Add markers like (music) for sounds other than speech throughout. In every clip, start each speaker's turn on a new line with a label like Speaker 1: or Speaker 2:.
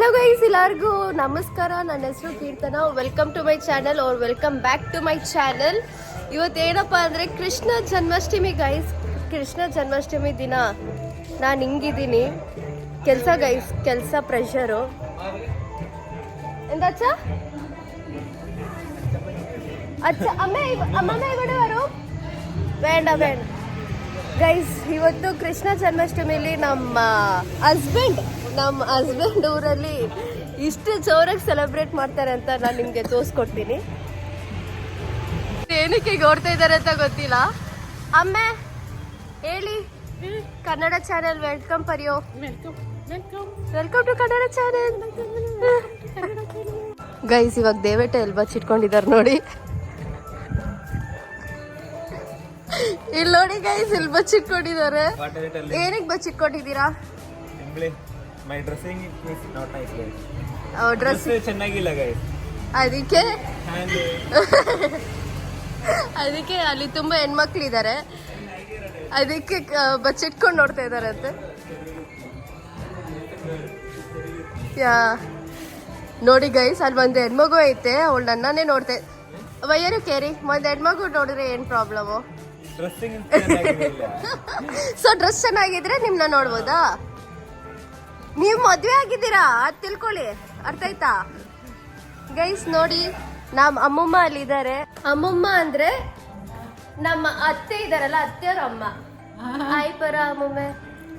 Speaker 1: Hello guys ಎಲ್ಲರಿಗೂ ನಮಸ್ಕಾರ. ನನ್ನ ಹೆಸರು Keerthana. Welcome to my channel ಅವ್ರು welcome back to my channel ಇವತ್ತು ಏನಪ್ಪ ಅಂದರೆ ಕೃಷ್ಣ ಜನ್ಮಾಷ್ಟಮಿ ಗೈಸ್ ಕೃಷ್ಣ ಜನ್ಮಾಷ್ಟಮಿ ದಿನ. ನಾನು ಹಿಂಗಿದ್ದೀನಿ. ಕೆಲಸ ಗೈಸ್ ಕೆಲಸ ಪ್ರೆಷರು ಎಂದಾಚ ಅಚ್ಚ? ಅಮ್ಮ ಅಮ್ಮ ಕೂಡ ಬಡವರು ಬೇಡ ಬೇಡ. ಗೈಸ್ ಇವತ್ತು ಕೃಷ್ಣ ಜನ್ಮಾಷ್ಟಮಿಲಿ ನಮ್ಮ ಹಸ್ಬೆಂಡ್ ನಮ್ಮ ಹಸ್ಬೆಂಡ್ ಊರಲ್ಲಿ ಇಷ್ಟು ಜೋರಾಗಿ ಸೆಲೆಬ್ರೇಟ್ ಮಾಡ್ತಾರೆ ಅಂತ ನಾನು ನಿಮಗೆ ತೋರಿಸ್ಕೊಡ್ತೀನಿ. ಏನಕ್ಕೆ ಓಡ್ತಾ ಇದ್ದಾರೆ ಅಂತ ಗೊತ್ತಿಲ್ಲ. ಅಮ್ಮೆ ಹೇಳಿ. Kannada channel welcome ಪರಿಯೋ. Welcome to Kannada channel guys ಇವಾಗ ದೇವೇಟ ಎಲ್ಲಿ ಬಚ್ಚಿಟ್ಕೊಂಡಿದ್ದಾರೆ ನೋಡಿ. ಇಲ್ಲಿ ನೋಡಿ ಗೈಸ್ ಇಲ್ಲಿ ಬಚ್ಚಿಟ್ಕೊಂಡಿದ್ದಾರೆ? ಏನಕ್ಕೆ ಬಚ್ಚಿಟ್ಕೊಂಡಿದ್ದೀರಾ
Speaker 2: English. Dressing is not nice guys. Dress ಚೆನ್ನಾಗಿಲ್ಲ ಗೈಸ್
Speaker 1: ಅದಕ್ಕೆ
Speaker 2: And
Speaker 1: ಅದಕ್ಕೆ ಅಲ್ಲಿ ತುಂಬಾ ಹೆಣ್ಮಕ್ಳಿದ್ದಾರೆ ಅದಕ್ಕೆ ಕ- ಬಚ್ಚಿಟ್ಕೊಂಡು ನೋಡ್ತಾ ಇದ್ದಾರಂತೆ ಯಾ ನೋಡಿ ಗೈಸ್ ಅಲ್ಲಿ ಒಂದು ಹೆಣ್ಮಗು ಐತೆ ಅವಳು ನನ್ನೇ ನೋಡ್ತೆ ವಯ್ಯರು ಕೇರಿ ಒಂದು ಹೆಣ್ಮಗು ನೋಡಿದ್ರೆ ಏನು ಪ್ರಾಬ್ಲಮು. ಸೊ ಡ್ರೆಸ್ ಚೆನ್ನಾಗಿದ್ರೆ ನಿಮ್ನ ನೋಡ್ಬೋದಾ ನೀವು ಮದ್ವೆ ಆಗಿದ್ದೀರಾ? ಅದ್ ತಿಳ್ಕೊಳ್ಳಿ. ಅರ್ಥ ಆಯ್ತಾ? ಗೈಸ್ ನೋಡಿ ನಮ್ ಅಮ್ಮಮ್ಮ ಅಲ್ಲಿ ಅಲ್ಲಿದ್ದಾರೆ. ಅಮ್ಮಮ್ಮ ಅಂದ್ರೆ ನಮ್ಮ ಅತ್ತೆ ಇದಾರಲ್ಲ ಅತ್ತೆಯವ್ರ ಅಮ್ಮ ಹಾಯ್ ಪರ ಅಮ್ಮಮ್ಮ.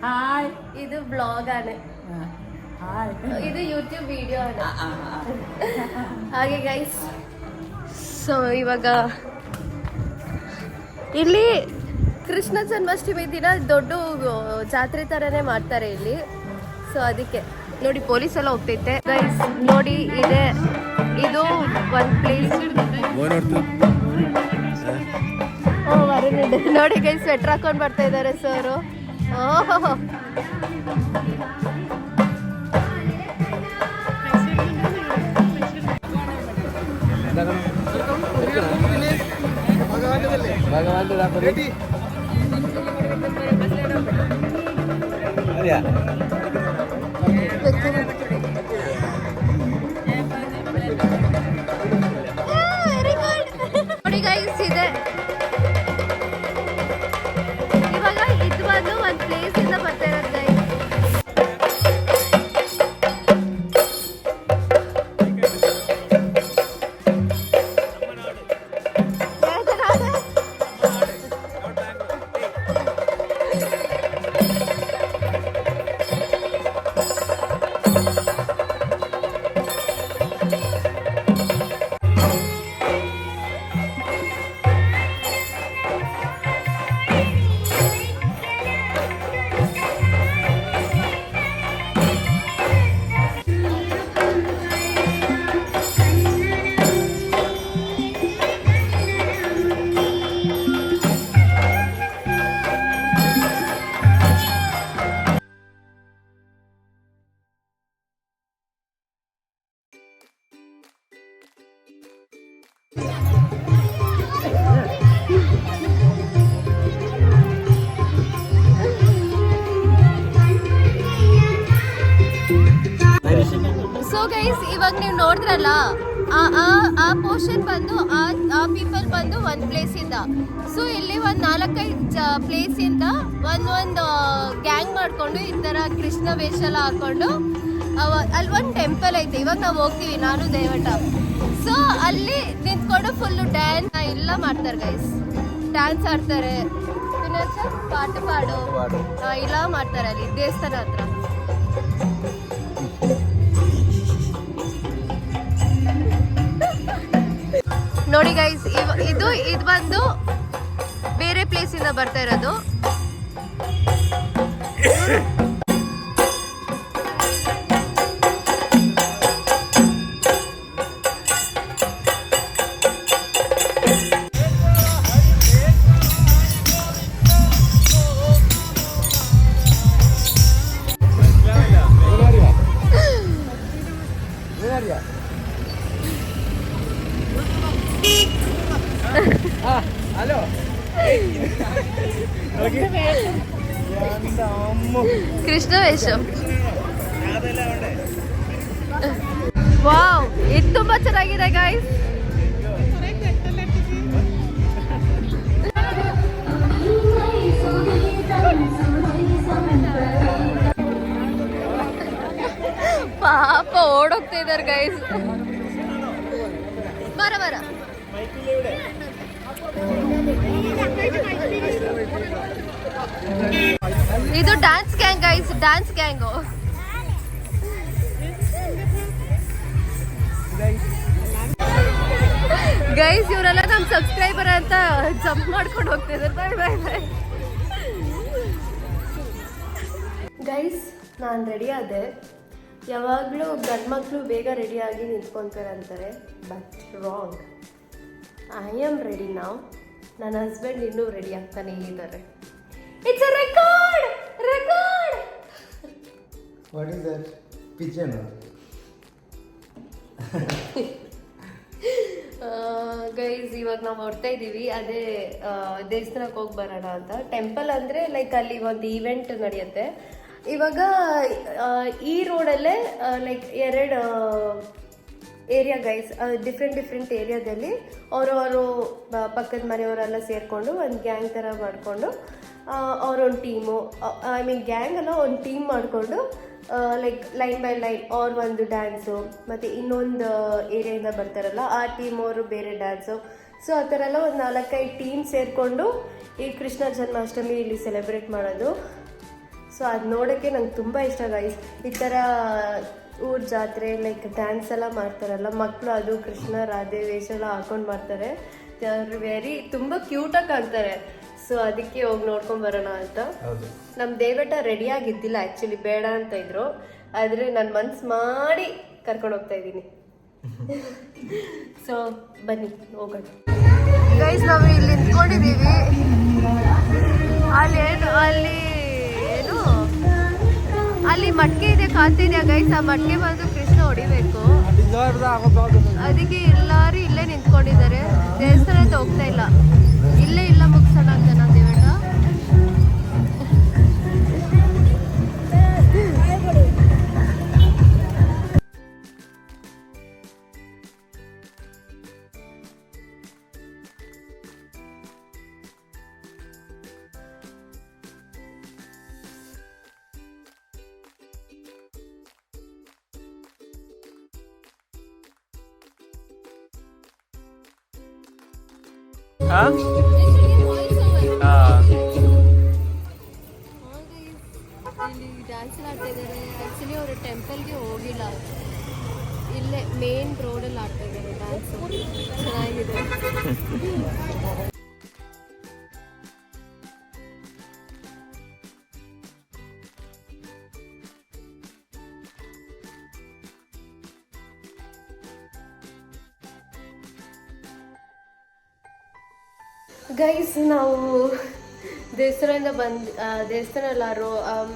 Speaker 3: ಹಾಯ್
Speaker 1: ಇದು ಬ್ಲಾಗ್ ಆನೆ. ಇದು ಯೂಟ್ಯೂಬ್ ವಿಡಿಯೋ ಹಾಗೆ ಗೈಸ್ ಸೊ ಇವಾಗ ಇಲ್ಲಿ ಕೃಷ್ಣ ಜನ್ಮಾಷ್ಟಮಿ ದಿನ ದೊಡ್ಡ ಜಾತ್ರೆ ಥರನೇ ಮಾಡ್ತಾರೆ ಇಲ್ಲಿ. ಸೊ ಅದಕ್ಕೆ ನೋಡಿ ಪೊಲೀಸ್ ಎಲ್ಲ ಹೋಗ್ತೈತೆ. ಗೈಸ್ ನೋಡಿ ಇದೆ. ಇದು ಒಂದು ಪ್ಲೇಸ್ ನೋಡಿ ಗೈಸ್ ಸ್ವೆಟರ್ ಹಾಕೊಂಡು ಬರ್ತಾ ಇದ್ದಾರೆ ಸರ್ ಓಹೋ
Speaker 2: ಅದ್ಯಾ?
Speaker 1: ನೋಡಿ ಸೊ ಗೈಸ್ ಇವಾಗ ನೀವು ನೋಡಿದ್ರಲ್ಲ ಆ ಆ ಪೋರ್ಷನ್ ಬಂದು ಆ ಆ ಪೀಪಲ್ ಬಂದು ಒಂದು ಪ್ಲೇಸಿಂದ ಸೊ ಇಲ್ಲಿ ಒಂದು ನಾಲ್ಕೈದು ಪ್ಲೇಸ್ ಪ್ಲೇಸಿಂದ ಒಂದು ಒಂದು ಗ್ಯಾಂಗ್ ಮಾಡಿಕೊಂಡು ಈ ಥರ ಕೃಷ್ಣ ವೇಷ ಎಲ್ಲ ಹಾಕ್ಕೊಂಡು ಅಲ್ಲಿ ಒಂದು ಟೆಂಪಲ್ ಐತೆ. ಇವಾಗ ನಾವು ಹೋಗ್ತೀವಿ ನಾನು ದೇವಟ. ಸೊ ಅಲ್ಲಿ ನಿಂತ್ಕೊಂಡು ಫುಲ್ಲು ಡ್ಯಾನ್ಸ್ ಎಲ್ಲ ಮಾಡ್ತಾರೆ ಗೈಸ್ ಡ್ಯಾನ್ಸ್ ಆಡ್ತಾರೆ. ಪಾಠ ಪಾಡು. ಇಲ್ಲ ಮಾಡ್ತಾರೆ ಅಲ್ಲಿ ದೇವಸ್ಥಾನ ಹತ್ರ. ನೋಡಿ ಗೈಸ್ ಇದು ಇದು ಬಂದು ಬೇರೆ ಪ್ಲೇಸ್ ಇಂದ ಬರ್ತಾ ಇರೋದು. ಓಡೋಗ್ತಾ ಇದಾರೆ ಗೈಸ್ ಬರ ಬರ ಇದು dance gang guys dance gang guys ಇವರೆಲ್ಲ ನಮ್ ಸಬ್ಸ್ಕ್ರೈಬರ್ ಅಂತ ಜಂಪ್ ಮಾಡ್ಕೊಂಡು ಹೋಗ್ತಿದ್ದಾರೆ ಬಾಯ್ ಬಾಯ್ ಬಾಯ್ ಗೈಸ್ ನಾನು ರೆಡಿ ಆದೆ ಯಾವಾಗಲೂ ಗಂಡು ಮಕ್ಕಳು ಬೇಗ ರೆಡಿಯಾಗಿ ನಿಂತ್ಕೊತಾರೆ ಅಂತಾರೆ but wrong I am ready ನಾವು ನನ್ನ ಹಸ್ಬೆಂಡ್ ಇನ್ನೂ ರೆಡಿ ಆಗ್ತಾನೆ ಇದ್ದಾರೆ. It's a record record
Speaker 2: What is that? Pigeon. (laughs)
Speaker 1: Guys ಇವಾಗ ನಾವು ಹೊರ್ತಾ ಇದ್ದೀವಿ ಅದೇ ದೇವಸ್ಥಾನಕ್ಕೆ ಹೋಗಿ ಬರೋಣ ಅಂತ. ಟೆಂಪಲ್ ಅಂದರೆ ಲೈಕ್ ಅಲ್ಲಿ ಒಂದು ಈವೆಂಟ್ ನಡೆಯುತ್ತೆ. ಇವಾಗ ಈ ರೋಡಲ್ಲೇ ಲೈಕ್ ಎರಡು ಏರಿಯಾ ಗೈಸ್ ಡಿಫ್ರೆಂಟ್ ಡಿಫ್ರೆಂಟ್ ಏರಿಯಾದಲ್ಲಿ ಅವರವರು ಪಕ್ಕದ ಮನೆಯವರೆಲ್ಲ ಸೇರಿಕೊಂಡು ಒಂದು ಗ್ಯಾಂಗ್ ಥರ ಮಾಡಿಕೊಂಡು ಅವರೊಂದು ಟೀಮು ಐ ಮೀನ್ ಗ್ಯಾಂಗ್ ಅಲ್ಲ ಒಂದು ಟೀಮ್ ಮಾಡಿಕೊಂಡು ಲೈಕ್ ಲೈನ್ ಬೈ ಲೈನ್ ಅವ್ರ ಒಂದು ಡ್ಯಾನ್ಸು ಮತ್ತು ಇನ್ನೊಂದು ಏರಿಯಾಯಿಂದ ಬರ್ತಾರಲ್ಲ, ಆ ಟೀಮ್ ಅವರು ಬೇರೆ ಡ್ಯಾನ್ಸು ಸೊ ಆ ಥರ ಎಲ್ಲ ಒಂದು ನಾಲ್ಕೈದು ಟೀಮ್ ಸೇರಿಕೊಂಡು ಈ ಕೃಷ್ಣ ಜನ್ಮಾಷ್ಟಮಿ ಇಲ್ಲಿ ಸೆಲೆಬ್ರೇಟ್ ಮಾಡೋದು. ಸೊ ಅದು ನೋಡೋಕ್ಕೆ ನಂಗೆ ತುಂಬ ಇಷ್ಟ ಗೈಸ್ ಈ ಥರ ಊರ ಜಾತ್ರೆ ಲೈಕ್ ಡ್ಯಾನ್ಸ್ ಎಲ್ಲ ಮಾಡ್ತಾರಲ್ಲ ಮಕ್ಕಳು ಅದು ಕೃಷ್ಣ ರಾಧೆ ವೇಷ ಎಲ್ಲ ಹಾಕೊಂಡು ಮಾಡ್ತಾರೆ. ಆರ್ ವೆರಿ ತುಂಬ ಕ್ಯೂಟಾಗಿ ಕಾಣ್ತಾರೆ. ಸೊ ಅದಕ್ಕೆ ಹೋಗಿ ನೋಡ್ಕೊಂಡು ಬರೋಣ ಅಂತ. ನಮ್ಮ ದೇವಟ ರೆಡಿ ಆಗಿದ್ದಿಲ್ಲ ಆ್ಯಕ್ಚುಲಿ ಬೇಡ ಅಂತ ಇದ್ರು. ಆದರೆ ನಾನು ಮನ್ಸು ಮಾಡಿ ಕರ್ಕೊಂಡು ಹೋಗ್ತಾ ಇದ್ದೀನಿ. ಸೊ ಬನ್ನಿ ಹೋಗೋಣ. ಗೈಸ್ ನಾವು ಇಲ್ಲಿ ನಿಂತ್ಕೊಂಡಿದ್ದೀವಿ. ಅಲ್ಲಿ ಏನು ಅಲ್ಲಿ ಅಲ್ಲಿ ಮಟ್ಕೆ ಇದೆ ಕಾಣ್ತಿದ್ಯಾ ಗೈಸ್ ಆ ಮಟ್ಕೆ ಬಂದು ಕೃಷ್ಣ ಹೊಡಿಬೇಕು. ಅದಕ್ಕೆ ಎಲ್ಲಾರು ಇಲ್ಲೇ ನಿಂತ್ಕೊಂಡಿದ್ದಾರೆ. ದೇವಸ್ಥಾನ ಹೋಗ್ತಾ ಇಲ್ಲ. ಇಲ್ಲೇ ಇಲ್ಲ ಮುಗಿಸೋಣ ಅಂತ ನಾನು ಟೆಂಪಲ್ಗೆ ಹೋಗಿಲ್ಲ ಇಲ್ಲೇ ಮೇನ್ ರೋಡಲ್ಲಿ ಆಡ್ತಾ ಇದ್ದಾರೆ ಡ್ಯಾನ್ಸ್ ಚೆನ್ನಾಗಿದೆ ಗೈಸ್ ನಾವು ದೇವಸ್ಥಾನದಿಂದ ಬಂದು ದೇವಸ್ಥಾನ ಎಲ್ಲಾರು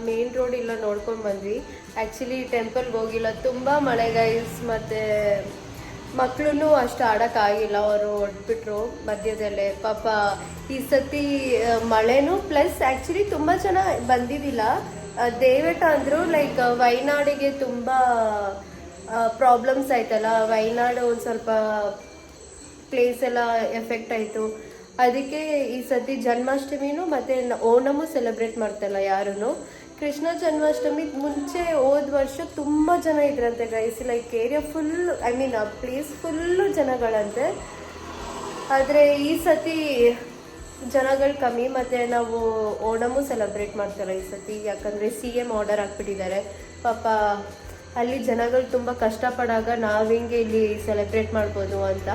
Speaker 1: ಮೇನ್ ರೋಡ್ ಇಲ್ಲ ನೋಡ್ಕೊಂಡು ಬಂದ್ವಿ. ಆ್ಯಕ್ಚುಲಿ ಟೆಂಪಲ್ಗೆ ಹೋಗಿಲ್ಲ. ತುಂಬ ಮಳೆ ಗೈಸ್ ಮತ್ತು ಮಕ್ಕಳೂ ಅಷ್ಟು ಆಡೋಕ್ಕಾಗಿಲ್ಲ ಅವರು ಹೊಡ್ಬಿಟ್ರು ಮಧ್ಯದಲ್ಲೇ. ಪಾಪ ಈ ಸತಿ ಮಳೆನೂ ಪ್ಲಸ್ ಆ್ಯಕ್ಚುಲಿ ತುಂಬ ಜನ ಬಂದಿದ್ದಿಲ್ಲ. ದೇವೇಟ ಅಂದರು ಲೈಕ್ ವೈನಾಡಿಗೆ ತುಂಬ ಪ್ರಾಬ್ಲಮ್ಸ್ ಆಯ್ತಲ್ಲ. ವೈನಾಡು ಒಂದು ಸ್ವಲ್ಪ ಪ್ಲೇಸ್ ಎಲ್ಲ ಎಫೆಕ್ಟ್ ಆಯಿತು. ಅದಕ್ಕೆ ಈ ಸತಿ ಜನ್ಮಾಷ್ಟಮಿನೂ ಮತ್ತು ಓಣಮು ಸೆಲೆಬ್ರೇಟ್ ಮಾಡ್ತಲ್ಲ ಯಾರೂ ಕೃಷ್ಣ ಜನ್ಮಾಷ್ಟಮಿ ಮುಂಚೆ ಹೋದ ವರ್ಷ ತುಂಬ ಜನ ಇದ್ರಂತೆ guys like area full I mean ಆ ಪ್ಲೇಸ್ ಫುಲ್ಲು ಜನಗಳಂತೆ. ಆದರೆ ಈ ಸತಿ ಜನಗಳು ಕಮ್ಮಿ, ಮತ್ತು ನಾವು ಓಣಮು ಸೆಲೆಬ್ರೇಟ್ ಮಾಡ್ತಾರೆ ಈ ಸತಿ. ಯಾಕಂದರೆ ಸಿ ಎಂ ಆರ್ಡರ್ ಹಾಕ್ಬಿಟ್ಟಿದ್ದಾರೆ. ಪಾಪ ಅಲ್ಲಿ ಜನಗಳು ತುಂಬ ಕಷ್ಟಪಡಾಗ ನಾವು ಹಿಂಗೆ ಇಲ್ಲಿ ಸೆಲೆಬ್ರೇಟ್ ಮಾಡ್ಬೋದು ಅಂತ.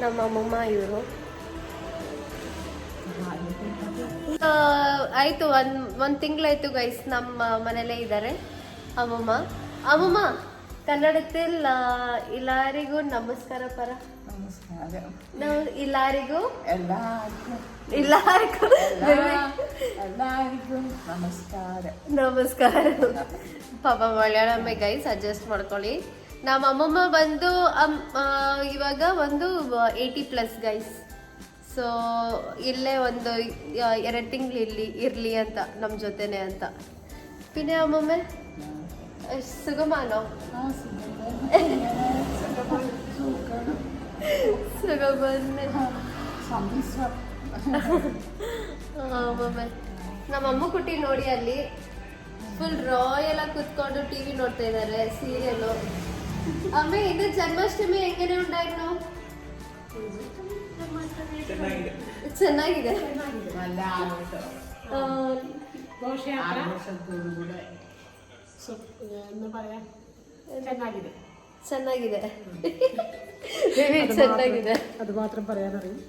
Speaker 1: ನಮ್ಮ ಅಮ್ಮಮ್ಮ ಇವರು. ಆಯಿತು ಒಂದು ಒಂದು ತಿಂಗಳಾಯ್ತು ಗೈಸ್ ನಮ್ಮ ಮನೇಲೇ ಇದ್ದಾರೆ ಅಮ್ಮಮ್ಮ. ಅಮ್ಮಮ್ಮ ಕನ್ನಡದಲ್ಲಿ ಎಲ್ಲರಿಗೂ ನಮಸ್ಕಾರ ಪರ.
Speaker 3: ನಮಸ್ಕಾರ
Speaker 1: ನಾವು ಎಲ್ಲರಿಗೂ.
Speaker 3: ಎಲ್ಲರಿಗೂ
Speaker 1: ಎಲ್ಲರಿಗೂ (laughs)
Speaker 3: ಎಲ್ಲರಿಗೂ ನಮಸ್ಕಾರ.
Speaker 1: ನಮಸ್ಕಾರ. ಪಾಪ ಮಲಯಾಳಮ್ಮೆ ಗೈಸ್ ಅಡ್ಜಸ್ಟ್ ಮಾಡ್ಕೊಳ್ಳಿ. ನಮ್ಮ ಅಮ್ಮಮ್ಮ ಬಂದು ಇವಾಗ ಒಂದು ಏಯ್ಟಿ ಪ್ಲಸ್ ಗೈಸ್ ಸೊ ಇಲ್ಲೇ ಒಂದು ಎರಡು ತಿಂಗಳು ಇರಲಿ ಇರಲಿ ಅಂತ ನಮ್ಮ ಜೊತೆನೆ ಅಂತ. ಪಿನ್ನೆ ಅಮ್ಮಮ್ಮ?
Speaker 3: ಸುಗಮಾನೋ?
Speaker 1: ಸುಗಮನೆ ಅಮ್ಮಮ್ಮ. ನಮ್ಮಮ್ಮ ಕುಟ್ಟಿ ನೋಡಿ ಅಲ್ಲಿ ಫುಲ್ ರಾಯ್ ಎಲ್ಲ ಕುತ್ಕೊಂಡು ಟಿ ವಿ ನೋಡ್ತಾ ಇದ್ದಾರೆ ಸೀರಿಯಲ್ಲು ಅಮ್ಮ ಇದು ಜನ್ಮಾಷ್ಟಮಿ ಹೆಂಗನೆ ಉಂಟಾಯ್ತು ಚೆನ್ನಾಗಿದೆ
Speaker 3: നല്ല ആഘോഷം
Speaker 1: ಆ,
Speaker 4: ഘോഷയാത്ര
Speaker 3: ആഘോഷത്തോടുകൂടെ
Speaker 4: സു- എന്താ പറയാ ಚೆನ್ನಾಗಿದೆ
Speaker 1: ಚೆನ್ನಾಗಿದೆ (laughs) Baby, ಚೆನ್ನಾಗಿದೆ
Speaker 4: ಅದು ಮಾತ್ರ പറയാനറിയും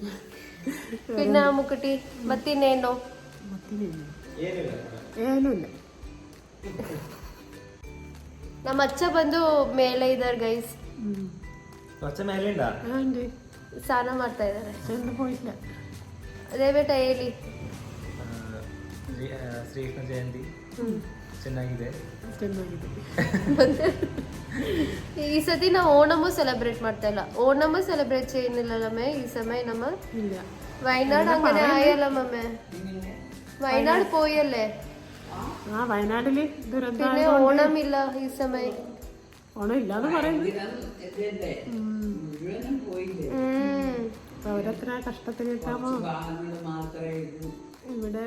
Speaker 1: പിന്നെ ಮುಕ್ಕುಟಿ ಮತ್ತಿನ್ನೇನು
Speaker 2: ಏನಿಲ್ಲ
Speaker 4: ಏನೂ ಇಲ್ಲ
Speaker 1: ನಮ್ಮ ಅಚ್ಚ ಬಂದು ಮೇಲೆ ಇದ್ದಾರೆ ಗೈಸ್
Speaker 2: ಅಚ್ಚ
Speaker 4: ಮೇಲಿಂದ?
Speaker 1: ಸ್ನಾನ ಮಾಡ್ತಾ ಇದ್ದಾರೆ.
Speaker 4: ಚಂದ ಅದೇ
Speaker 1: ಬೇಟ ಹೇಳಿ.
Speaker 2: ಶ್ರೀಕೃಷ್ಣ ಜಯಂತಿ. ಚೆನ್ನಾಗಿದೆ.
Speaker 4: ಚೆನ್ನಾಗಿದೆ. (laughs)
Speaker 1: ಈ ಸತಿ ನಾವು ಓಣಮು ಸೆಲೆಬ್ರೇಟ್ ಮಾಡ್ತಾ ಇಲ್ಲ. ಓಣಮು ಸೆಲೆಬ್ರೇಟ್ ಏನಿಲ್ಲ ನಮ್ಮ ಈ ಸಮಯ
Speaker 4: ನಮ್ಮ
Speaker 1: ವೈನಾಡ್ ಹಂಗನೆ ಆಯಲ್ಲ ಮಮ್ಮೆ. ವೈನಾಡ್. ಪೋಯಲ್ಲೇ.
Speaker 4: ആ വയനാട്ടില് ദുരന്തം
Speaker 1: പിന്നെ ഓണം ഇല്ല ഈ സമയം
Speaker 4: ഓണം ഇല്ലാന്ന് പറയുന്നു
Speaker 3: മുഴുവനും പോയില്ലേ
Speaker 1: ഉം.
Speaker 4: അപ്പൊ അവരത്ര കഷ്ടത്തിലിട്ടാമോ
Speaker 3: ഭാഗങ്ങൾ മാത്രമേ ഉള്ളൂ
Speaker 4: ഇവിടെ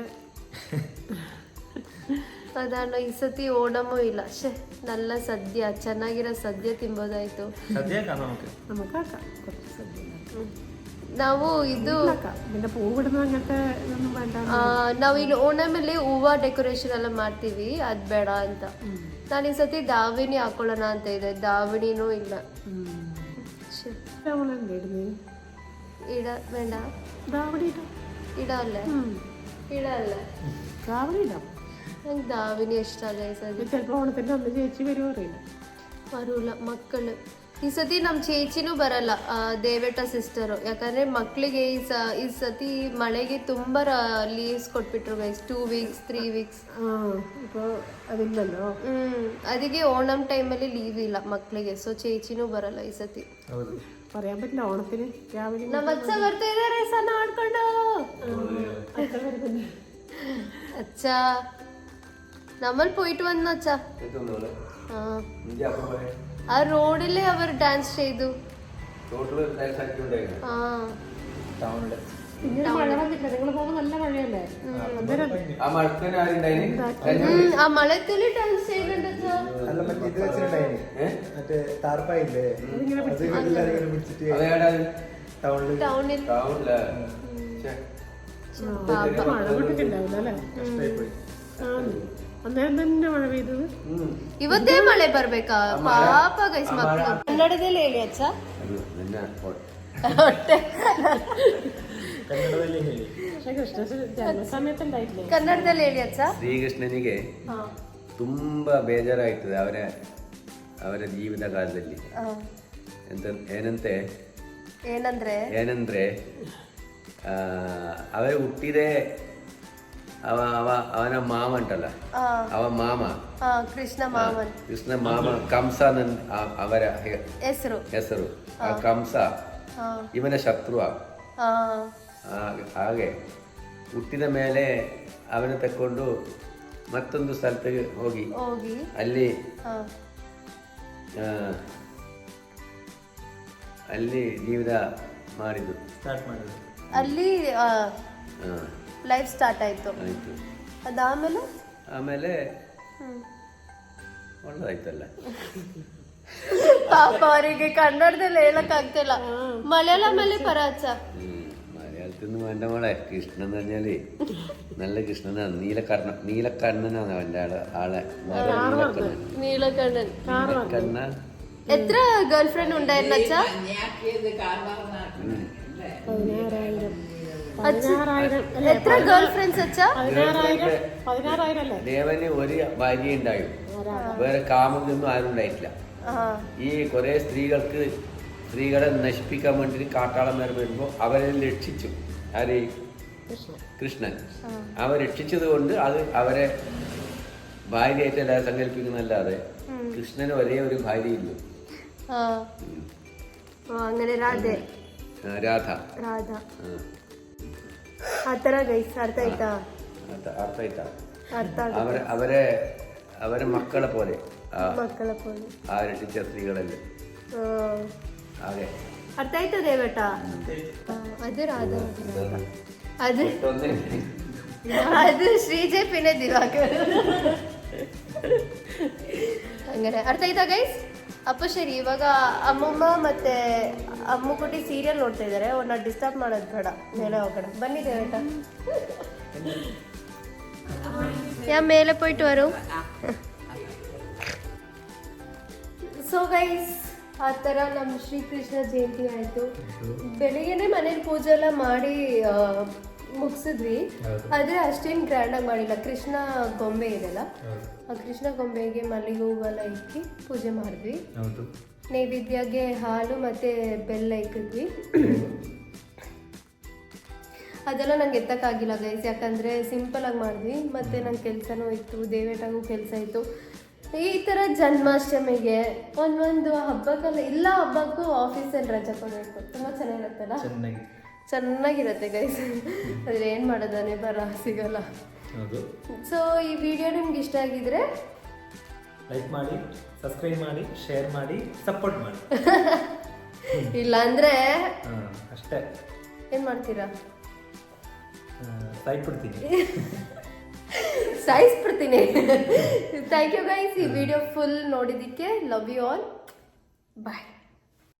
Speaker 1: ಅದಾಣ ಈ ಸತಿ ಓಣಮು ಇಲ್ಲ ಶೇ നല്ല ಸದ್ಯ ಚೆನ್ನಾಗಿರೋ ಸದ್ಯ ತಿನ್ಬೋದಾಯ್ತು
Speaker 2: സദ്യ ആക്കാം നമുക്ക്
Speaker 4: നമുക്കാക്കാം കുറച്ച് സദ്യ
Speaker 1: ಹ್ಮ್. ನಾವು ಇದು
Speaker 4: ഉണ്ടാക്കാം പിന്നെ പൂവിടുന്ന അങ്ങനത്തെ ഇതൊന്നും വേണ്ട
Speaker 1: ಆ, ನಾವು ಇಲ್ಲಿ ಓಣಮಲ್ಲಿ ಹೂವ ಡೆಕೋರೇಷನ್ ಎಲ್ಲ ಮಾಡ್ತೀವಿ ಅದ್ ಬೇಡ ಅಂತ ನಾನು ಈ ಸತಿ ದಾವಿಣಿ ಹಾಕೊಳ್ಳೋಣ ಅಂತ ಇದೆ ದಾವಿಣಿನೂ ಇಲ್ಲ ಶ್ಶೆ,
Speaker 4: നമ്മളെന്താ ഇടുന്നത്
Speaker 1: ഇട വേണ്ട
Speaker 4: ദാവണി ഇടാം
Speaker 1: ഇടല്ലേ
Speaker 4: ഉം.
Speaker 1: ഇടല്ലേ
Speaker 4: ദാവണി ഇടാം
Speaker 1: ನಂಗೆ ದಾವಿನಿ ಇಷ್ಟ ಅಲ್ಲ ಈ ಸತಿ
Speaker 4: ചിലപ്പോ ഓണത്തിന്റെ അന്ന് ചേച്ചി വരുമോ അറിയില്ല
Speaker 1: ಬರಲ್ಲ ಮಕ್ಕಳು ಈ ಸತಿ ನಮ್ಮ ಚೇಚಿನೂ ಬರಲ್ಲ ದೇವೇಟ ಸಿಸ್ಟರು ಯಾಕಂದರೆ ಮಕ್ಕಳಿಗೆ ಈ ಸ ಈ ಸತಿ ಮಳೆಗೆ ತುಂಬ leaves ಕೊಟ್ಬಿಟ್ರು guys two weeks
Speaker 4: three weeks ಅದಿಲ್ಲಲ್ಲೋ?
Speaker 1: ಹ್ಞೂ ಅದಕ್ಕೆ ಓಣಂ ಟೈಮಲ್ಲಿ ಲೀವ್ ಇಲ್ಲ ಮಕ್ಕಳಿಗೆ ಸೊ ಚೇಚಿನೂ ಬರಲ್ಲ ಈ ಸತಿ. ನಮ್ಮ ಅಚ್ಚ ಬರ್ತಾ ಇದ್ದಾರೆ ಸಣ್ಣ ಆಡ್ಕೊಂಡು ಅಚ್ಚ ನಮ್ಮಲ್ಲಿ ಪೋಯ್ಟ್ ಒಂದ್ ಅಚ್ಚ ಹಾಂ. ആ റോഡിൽ അവർ ഡാൻസ് ചെയ്തു. ആ. മഴയത്തിൽ ഡാൻസ് ചെയ്യുന്നുണ്ട് ടൗണിൽ.
Speaker 4: ടൗണിൽ മഴ കൊണ്ടിട്ടുണ്ടാവില്ല അല്ലേ? ಅನ್ನೆರಡು ಮಳೆ ಬೀದದು?
Speaker 1: ಇವತ್ತೇ ಮಳೆ ಬರ್ಬೇಕಾ? ಪಾಪ ಗೈಸ್ ಮಕ್ಕಳು ಕನ್ನಡದಲ್ಲಿ ಹೇಳಿ ಅಚ್ಚ?
Speaker 2: ಕನ್ನಡದಲ್ಲಿ ಹೇಳಿ.
Speaker 1: ಅಚ್ಚ?
Speaker 5: ಶ್ರೀಕೃಷ್ಣನಿಗೆ ತುಂಬಾ ಬೇಜಾರಾಗ್ತದೆ ಅವರ ಅವರ ಜೀವಿತ ಕಾಲದಲ್ಲಿ. ಎಂತ ಏನಂತೆ?
Speaker 1: ಏನಂದ್ರೆ?
Speaker 5: ಏನಂದ್ರೆ ಅವರೇ ಹುಟ್ಟಿದೆ ಅವ ಅವ ಅವನ ಮಾಮ ಉಂಟಲ್ಲ? ಅವ ಮಾಮ?
Speaker 1: ಆ, ಕೃಷ್ಣ ಮಾಮನ್.
Speaker 5: ಕೃಷ್ಣ ಮಾಮ ಕಂಸನನ್ ಆ- ಅವರ
Speaker 1: ಹೆಸರು.
Speaker 5: ಹೆಸರು. ಆ ಕಂಸ.
Speaker 1: ಆ,
Speaker 5: ಇವನ ಶತ್ರು
Speaker 1: ಆ,
Speaker 5: ಹಾಗೆ. ಹುಟ್ಟಿದ ಮೇಲೆ ಅವನ ತಕ್ಕೊಂಡು ಮತ್ತೊಂದು ಸ್ಥಳಕ್ಕೆ ಹೋಗಿ.
Speaker 1: ಹೋಗಿ.
Speaker 5: ಅಲ್ಲಿ ಅಲ್ಲಿ ನೀವು ಮಾಡಿದ್ದು.
Speaker 2: ಸ್ಟಾರ್ಟ್ ಮಾಡಿದ್ರು
Speaker 1: ಅಲ್ಲಿ
Speaker 5: ಆ,
Speaker 1: ಲೈಫ್ ಸ್ಟಾರ್ಟ್ ಆಯ್ತು
Speaker 5: ಆಯ್ತು
Speaker 1: ಅದಾದ್ಮೇಲೆ
Speaker 5: ಆಮೇಲೆ
Speaker 1: ಹ್ಮ್.
Speaker 5: ಒಳ್ಳೆದಾಯ್ತಲ್ಲ
Speaker 1: ಪಾಪ ಅವರಿಗೆ ಕನ್ನಡದಲ್ಲಿ ಹೇಳಕ್ ಆಗ್ತಿಲ್ಲ ಮಲಯಾಳಮಲ್ಲಿ ಪರಾಚ
Speaker 5: ಹ್ಮ್. മലയാളത്തിൽ വേണ്ട മോളെ കൃഷ്ണൻ എന്ന് പറഞ്ഞാല് നല്ല കൃഷ്ണനാണ് നീലക്കണ്ണ നീലക്കണ്ണനാണ് അവന്റെ ആള് ആളെ നീലക്കണ്ണൻ
Speaker 1: നീലകണ്ഠൻ
Speaker 5: നീലക്കണ്ണ
Speaker 1: എത്ര ഗേൾ ഫ്രണ്ട് ഉണ്ടായിരുന്നു അച്ഛ
Speaker 3: ഞാക്കിയത് കാർവാറിനാട്ടിൽ
Speaker 4: പതിനാറായിരം പതിനാറായിരം അല്ലേ
Speaker 1: എത്ര ഗേൾ ഫ്രണ്ട്സ്
Speaker 5: ദേവന് ഒരു ഭാര്യ ഉണ്ടായി. വേറെ കാമൊന്നും ആരും ഉണ്ടായിട്ടില്ല.
Speaker 1: ആ.
Speaker 5: ഈ കുറെ സ്ത്രീകൾക്ക് സ്ത്രീകളെ നശിപ്പിക്കാൻ വേണ്ടി കാട്ടാളന്മാർ വരുമ്പോൾ അവരെ രക്ഷിച്ചു. ആര്?
Speaker 4: കൃഷ്ണ
Speaker 5: കൃഷ്ണൻ. അവ രക്ഷിച്ചത് കൊണ്ട് അത് അവരെ ഭാര്യയായിട്ട് എല്ലാവരും സങ്കല്പിക്കുന്നല്ലാതെ കൃഷ്ണന് ഒരേ ഒരു ഭാര്യയില്ലു
Speaker 1: അങ്ങനെ രാധ.
Speaker 5: രാധ. രാധ.
Speaker 1: ಆ ತರ ಗೈಸ್ ಅರ್ಥ ಆಯ್ತಾ
Speaker 5: ಅರ್ಥ ಅರ್ಥ ಆಯ್ತಾ
Speaker 1: ಅರ್ಥ ಆಗ
Speaker 5: അവരെ അവരെ അവരെ മക്കളെ പോലെ ആ
Speaker 1: ಮಕ್ಕಳ ಪೋಲಿ
Speaker 5: ആ രക്ഷിച്ച സ്ത്രീകളല്ലേ ಹಾಗೆ
Speaker 1: ಅರ್ಥ ಆಯ್ತು ದೇವಟ ಅದು ರಾಧ ಅದು
Speaker 5: ഒന്നേ
Speaker 1: ಅದು ಶ್ರೀಜಯ್ ಪಿನೆ ದಿವಾಕರ್ ಹಂಗಾರೆ ಅರ್ಥ ಆಯ್ತಾ ಗೈಸ್ ಅಪ್ಪ ಸರಿ ಇವಾಗ ಅಮ್ಮಮ್ಮ ಮತ್ತೆ ಅಮ್ಮ ಕುಟಿ ಸೀರಿಯಲ್ ನೋಡ್ತಾ ಇದ್ದಾರೆ ಅವ್ರನ್ನ ಡಿಸ್ಟರ್ಬ್ ಮಾಡೋದು ಬೇಡ ಮೇಲೆ ಹೋಗೋಣ. ಬನ್ನಿ ದೇವೇಟ ಯಾ ಮೇಲೆ ಪೋಯ್ಟ್ ವರು ಸೊ ಗೈಸ್ ಆ ಥರ ನಮ್ಮ ಶ್ರೀಕೃಷ್ಣ ಜಯಂತಿ ಆಯಿತು. ಬೆಳಿಗ್ಗೆನೆ ಮನೇಲಿ ಪೂಜೆ ಎಲ್ಲ ಮಾಡಿ ಮುಗಿಸಿದ್ವಿ. ಆದರೆ ಅಷ್ಟೇನು ಗ್ರ್ಯಾಂಡಾಗಿ ಮಾಡಿಲ್ಲ. ಕೃಷ್ಣ ಗೊಂಬೆ ಇದೆಲ್ಲ. ಆ ಕೃಷ್ಣ ಗೊಂಬೆಗೆ ಮಲ್ಲಿಗೆ ಹೂವೆಲ್ಲ ಇಕ್ಕಿ ಪೂಜೆ ಮಾಡಿದ್ವಿ. ನೈವೇದ್ಯಗೆ ಹಾಲು ಮತ್ತು ಬೆಲ್ಲ ಇಕ್ಕಿದ್ವಿ ಅದೆಲ್ಲ ನಂಗೆ ಎತ್ತಕ್ಕಾಗಿಲ್ಲ ಗೈಸ್ ಯಾಕಂದರೆ ಸಿಂಪಲಾಗಿ ಮಾಡಿದ್ವಿ. ಮತ್ತು ನಂಗೆ ಕೆಲಸನೂ ಇತ್ತು. ದೇವೇಟಾಗೂ ಕೆಲಸ ಇತ್ತು. ಈ ಥರ ಜನ್ಮಾಷ್ಟಮಿಗೆ ಒಂದೊಂದು ಹಬ್ಬಕ್ಕೆಲ್ಲ ಎಲ್ಲ ಹಬ್ಬಕ್ಕೂ ಆಫೀಸಲ್ಲಿ ರಜೆ ಕೊಡಬೇಕು ತುಂಬ ಚೆನ್ನಾಗಿರುತ್ತಲ್ಲ?
Speaker 2: ಚೆನ್ನಾಗಿ.
Speaker 1: ಚೆನ್ನಾಗಿರುತ್ತೆ ಗೈಸ್ ಅದ್ರ ಏನು ಮಾಡೋದಾನೆ? ಬರ ಸಿಗಲ್ಲ. ಸೊ ಈ ವಿಡಿಯೋ ನಿಮ್ಗೆ ಇಷ್ಟ ಆಗಿದ್ರೆ
Speaker 2: ಲೈಕ್ ಮಾಡಿ ಸಬ್ಸ್ಕ್ರೈಬ್ ಮಾಡಿ ಶೇರ್ ಮಾಡಿ ಸಪೋರ್ಟ್ ಮಾಡಿ. (laughs)
Speaker 1: ಇಲ್ಲ
Speaker 2: ಅಂದ್ರೆ ಅಷ್ಟೇ.
Speaker 1: ಏನು ಮಾಡ್ತೀರಾ?
Speaker 2: ಸಾಯ್ಬಿಡ್ತೀನಿ. (laughs)
Speaker 1: ಸಾಯಿಸ್ಬಿಡ್ತೀನಿ. ಥ್ಯಾಂಕ್ ಯು ಗೈಸ್ ಈ ವಿಡಿಯೋ ಫುಲ್ ನೋಡಿದ್ದಕ್ಕೆ ಲವ್ ಯು ಆಲ್ ಬಾಯ್